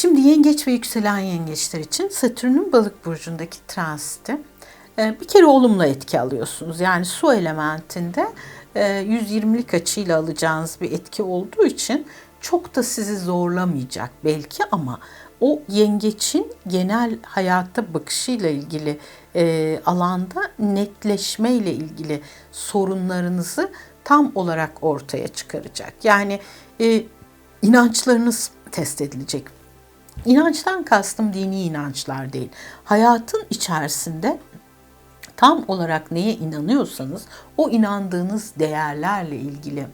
Şimdi yengeç ve yükselen yengeçler için Satürn'ün balık burcundaki transiti e, bir kere olumlu etki alıyorsunuz. Yani su elementinde e, 120'lik açıyla alacağınız bir etki olduğu için çok da sizi zorlamayacak belki ama o yengeçin genel hayatta bakışıyla ilgili e, alanda netleşme ile ilgili sorunlarınızı tam olarak ortaya çıkaracak. Yani e, inançlarınız test edilecek. İnançtan kastım dini inançlar değil. Hayatın içerisinde tam olarak neye inanıyorsanız o inandığınız değerlerle ilgili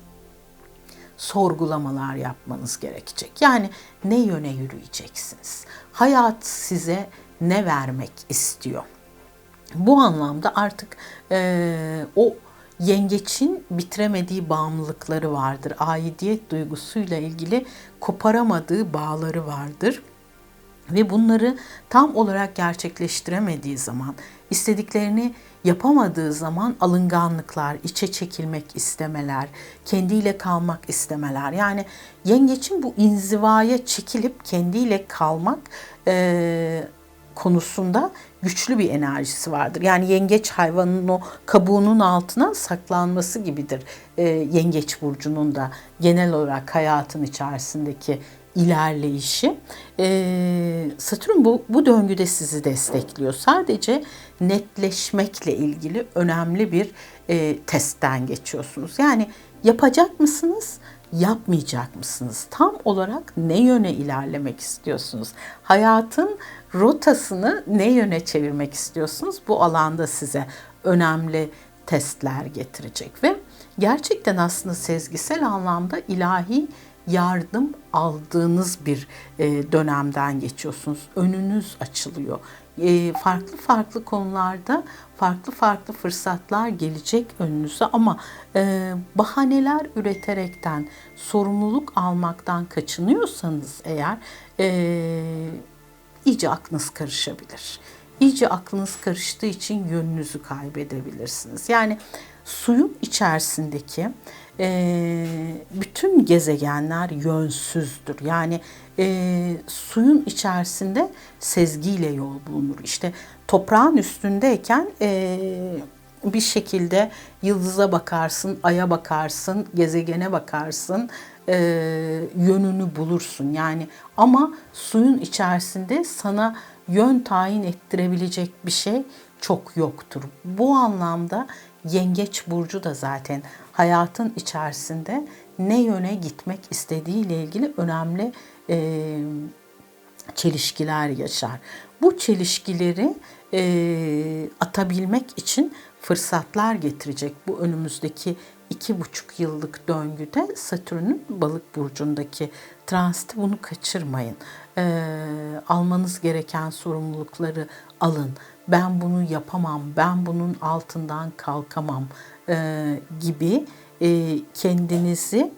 sorgulamalar yapmanız gerekecek. Yani ne yöne yürüyeceksiniz? Hayat size ne vermek istiyor? Bu anlamda artık e, o yengeçin bitiremediği bağımlılıkları vardır. Aidiyet duygusuyla ilgili koparamadığı bağları vardır. Ve bunları tam olarak gerçekleştiremediği zaman, istediklerini yapamadığı zaman alınganlıklar, içe çekilmek istemeler, kendiyle kalmak istemeler. Yani yengeçin bu inzivaya çekilip kendiyle kalmak e, konusunda güçlü bir enerjisi vardır. Yani yengeç hayvanının o kabuğunun altına saklanması gibidir. E, yengeç burcunun da genel olarak hayatın içerisindeki ilerleyişi. E, Satürn bu, bu döngüde sizi destekliyor. Sadece netleşmekle ilgili önemli bir e, testten geçiyorsunuz. Yani yapacak mısınız? yapmayacak mısınız? Tam olarak ne yöne ilerlemek istiyorsunuz? Hayatın rotasını ne yöne çevirmek istiyorsunuz? Bu alanda size önemli testler getirecek ve gerçekten aslında sezgisel anlamda ilahi yardım aldığınız bir e, dönemden geçiyorsunuz. Önünüz açılıyor. E, farklı farklı konularda farklı farklı fırsatlar gelecek önünüze ama e, bahaneler üreterekten sorumluluk almaktan kaçınıyorsanız eğer iyice aklınız karışabilir. İyice aklınız karıştığı için yönünüzü kaybedebilirsiniz. Yani suyun içerisindeki e, bütün gezegenler yönsüzdür. Yani e, suyun içerisinde sezgiyle yol bulunur. İşte toprağın üstündeyken e, bir şekilde yıldıza bakarsın, aya bakarsın, gezegene bakarsın, e, yönünü bulursun. Yani ama suyun içerisinde sana yön tayin ettirebilecek bir şey çok yoktur. Bu anlamda Yengeç burcu da zaten hayatın içerisinde ne yöne gitmek istediğiyle ilgili önemli e, çelişkiler yaşar. Bu çelişkileri e, atabilmek için fırsatlar getirecek bu önümüzdeki iki buçuk yıllık döngüde Satürn'ün balık burcundaki transiti bunu kaçırmayın. E, almanız gereken sorumlulukları alın ben bunu yapamam, ben bunun altından kalkamam e, gibi e, kendinizi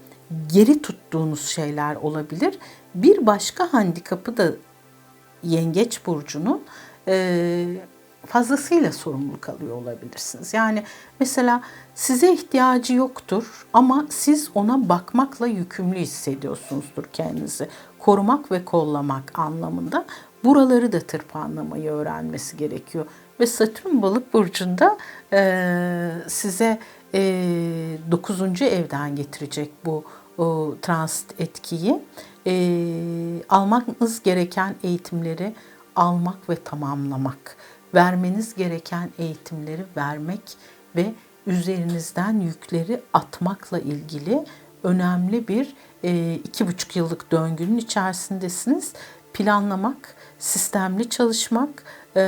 geri tuttuğunuz şeyler olabilir. Bir başka handikapı da yengeç burcunun e, fazlasıyla sorumluluk alıyor olabilirsiniz. Yani mesela size ihtiyacı yoktur ama siz ona bakmakla yükümlü hissediyorsunuzdur kendinizi. Korumak ve kollamak anlamında buraları da tırpanlamayı öğrenmesi gerekiyor. Ve Satürn balık burcunda e, size e, 9. evden getirecek bu o, transit etkiyi. E, almanız gereken eğitimleri almak ve tamamlamak. Vermeniz gereken eğitimleri vermek ve üzerinizden yükleri atmakla ilgili önemli bir e, iki buçuk yıllık döngünün içerisindesiniz. Planlamak, sistemli çalışmak e,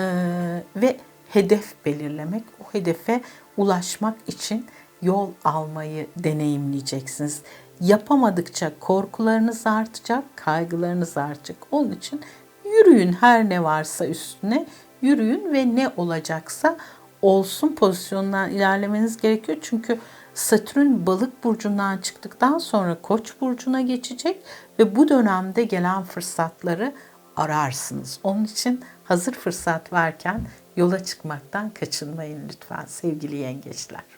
ve hedef belirlemek, o hedefe ulaşmak için yol almayı deneyimleyeceksiniz. Yapamadıkça korkularınız artacak, kaygılarınız artacak. Onun için yürüyün her ne varsa üstüne yürüyün ve ne olacaksa olsun pozisyonundan ilerlemeniz gerekiyor. Çünkü Satürn balık burcundan çıktıktan sonra koç burcuna geçecek ve bu dönemde gelen fırsatları ararsınız. Onun için hazır fırsat varken yola çıkmaktan kaçınmayın lütfen sevgili yengeçler.